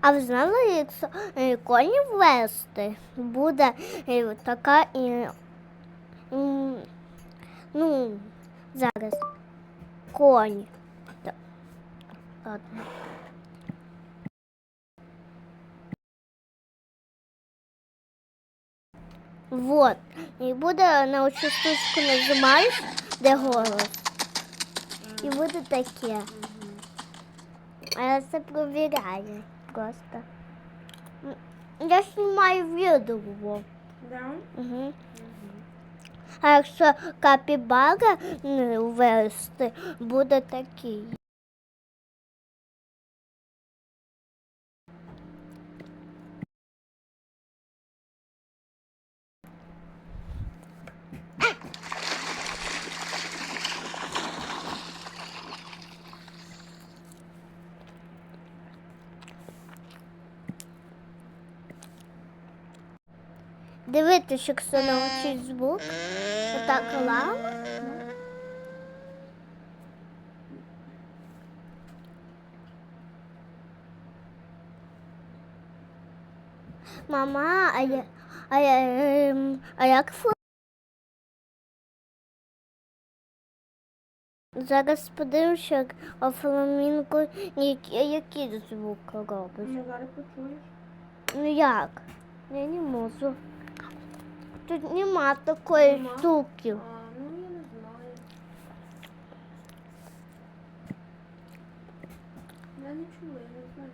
А ви знали, якщо е, коні ввести, буде е, така і. Ну, зараз. Конь. Ладно. Вот. І буде на оцю штучку нажимаєш, де голос. І буде таке. А я це провіряю просто. Я знімаю відео. Да? Угу. А якщо капібара вести, буде такий. Дивитися, якщо навчить звук. Отак лама. Мама, а я, а я, ем, а як фу... Зараз подивимося, як у фламінго який, який звук робить. Ну, зараз почуєш. Ну як? Я не можу. Тут нема такої Нема? штуки. А, ну я не знаю. Я не чула, я не знаю.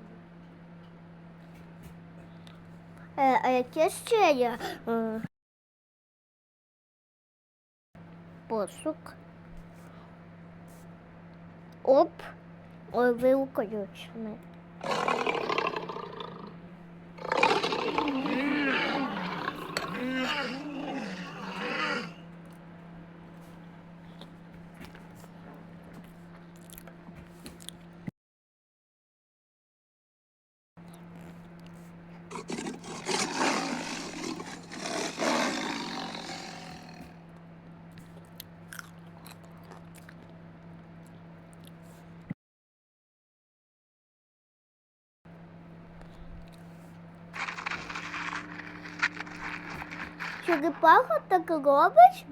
Е, а яке ще є? Е, пошук. Оп. Ой, вилкою. Черепаха так робить?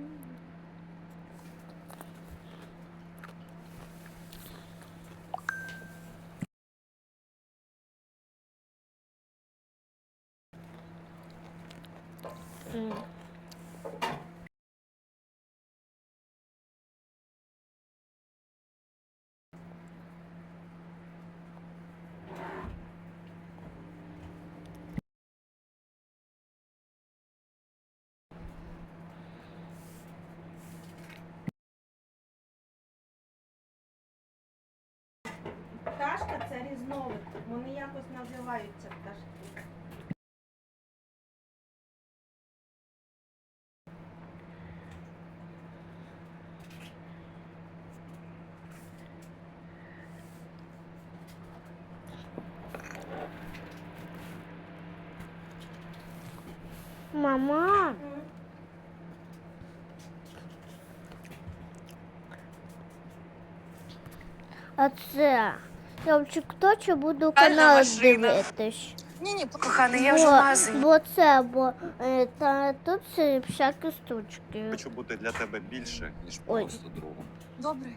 М. Це різновид. Вони якось називаються пташки. Мама, а це я в тіктоці буду канал дивитись. Ні, ні, коханий, я вже в Бо, магазині. бо це, бо е, та тут всякі штучки. Хочу бути для тебе більше, ніж просто другом. Добре.